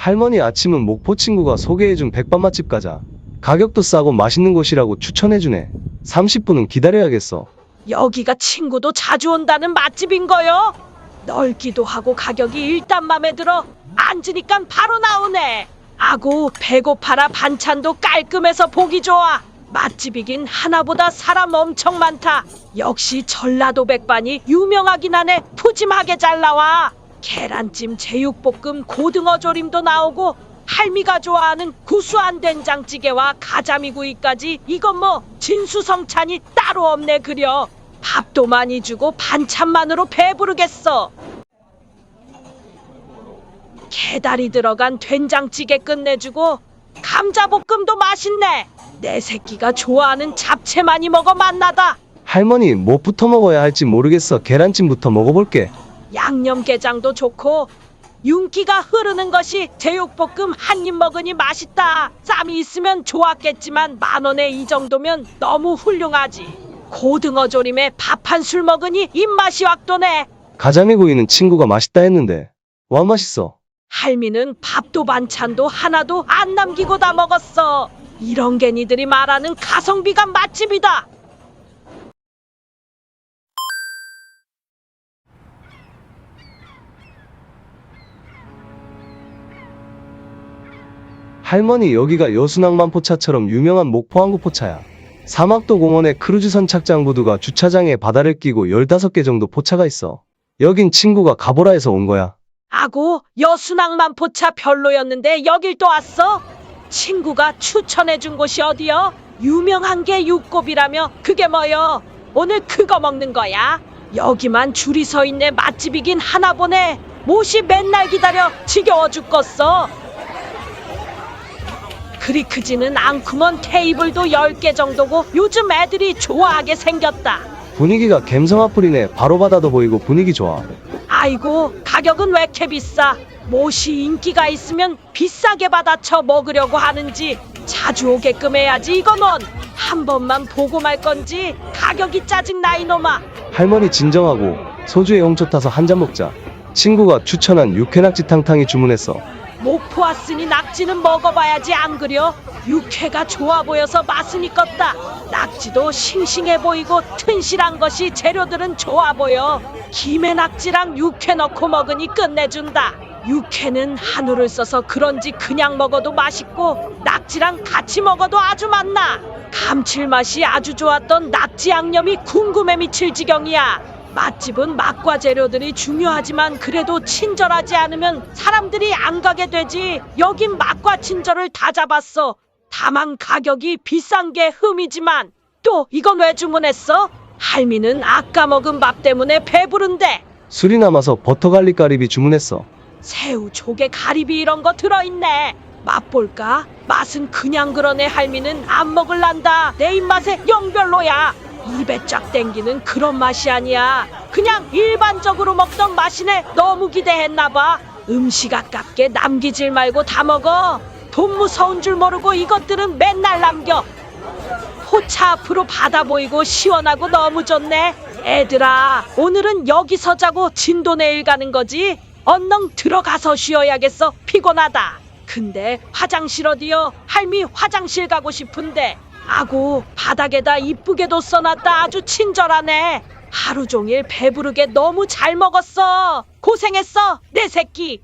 할머니 아침은 목포 친구가 소개해준 백반 맛집 가자. 가격도 싸고 맛있는 곳이라고 추천해주네. 30분은 기다려야겠어. 여기가 친구도 자주 온다는 맛집인 거요. 넓기도 하고 가격이 일단 맘에 들어. 앉으니까 바로 나오네. 아고 배고파라 반찬도 깔끔해서 보기 좋아. 맛집이긴 하나보다 사람 엄청 많다. 역시 전라도 백반이 유명하긴 하네. 푸짐하게 잘 나와. 계란찜, 제육볶음, 고등어 조림도 나오고 할미가 좋아하는 구수한 된장찌개와 가자미구이까지 이건 뭐 진수성찬이 따로 없네 그려. 밥도 많이 주고 반찬만으로 배부르겠어. 게다리 들어간 된장찌개 끝내주고 감자볶음도 맛있네. 내 새끼가 좋아하는 잡채 많이 먹어 맛나다. 할머니 뭐부터 먹어야 할지 모르겠어. 계란찜부터 먹어볼게. 양념게장도 좋고 윤기가 흐르는 것이 제육볶음 한 입 먹으니 맛있다. 쌈이 있으면 좋았겠지만 만 원에 이 정도면 너무 훌륭하지. 고등어 조림에 밥 한 술 먹으니 입맛이 확 도네. 가자미구이는 친구가 맛있다 했는데. 와 맛있어. 할미는 밥도 반찬도 하나도 안 남기고 다 먹었어. 이런 게 니들이 말하는 가성비가 맛집이다. 할머니 여기가 여수낭만포차처럼 유명한 목포항구포차야. 사막도 공원에 크루즈선 착장부두가 주차장에 바다를 끼고 15개 정도 포차가 있어. 여긴 친구가 가보라 해서 온 거야. 아고 여수낭만 포차 별로였는데 여길 또 왔어? 친구가 추천해준 곳이 어디여? 유명한 게 육곱이라며 그게 뭐여? 오늘 그거 먹는 거야? 여기만 줄이 서 있네 맛집이긴 하나 보네 못이 맨날 기다려 지겨워 죽겠어 그리 크지는 않구먼 테이블도 10개 정도고 요즘 애들이 좋아하게 생겼다 분위기가 갬성아풀이네. 바로 바다도 보이고 분위기 좋아. 아이고 가격은 왜 이렇게 비싸? 못이 인기가 있으면 비싸게 받아쳐 먹으려고 하는지 자주 오게끔 해야지 이거는 한 번만 보고 말 건지 가격이 짜증나 이놈아 할머니 진정하고 소주에 홍초 타서 한 잔 먹자. 친구가 추천한 육회낙지 탕탕이 주문했어. 목포 왔으니 낙지는 먹어봐야지 안 그려? 육회가 좋아 보여서 맛은 있겠다. 낙지도 싱싱해 보이고 튼실한 것이 재료들은 좋아 보여. 김에 낙지랑 육회 넣고 먹으니 끝내준다. 육회는 한우를 써서 그런지 그냥 먹어도 맛있고 낙지랑 같이 먹어도 아주 맛나. 감칠맛이 아주 좋았던 낙지 양념이 궁금해 미칠 지경이야 맛집은 맛과 재료들이 중요하지만 그래도 친절하지 않으면 사람들이 안 가게 되지. 여긴 맛과 친절을 다 잡았어. 다만 가격이 비싼 게 흠이지만 또 이건 왜 주문했어? 할미는 아까 먹은 밥 때문에 배부른데 술이 남아서 버터 갈릭 가리비 주문했어. 새우, 조개, 가리비 이런 거 들어있네. 맛볼까? 맛은 그냥 그러네 할미는 안 먹을란다. 내 입맛에 영별로야. 입에 쫙 땡기는 그런 맛이 아니야. 그냥 일반적으로 먹던 맛이네. 너무 기대했나봐. 음식 아깝게 남기질 말고 다 먹어. 돈 무서운 줄 모르고 이것들은 맨날 남겨. 포차 앞으로 바다 보이고 시원하고 너무 좋네. 애들아, 오늘은 여기서 자고 진도 내일 가는 거지? 언능 들어가서 쉬어야겠어. 피곤하다. 근데 화장실 어디요? 할미 화장실 가고 싶은데. 아고, 바닥에다 이쁘게도 써놨다. 아주 친절하네. 하루 종일 배부르게 너무 잘 먹었어. 고생했어, 내 새끼.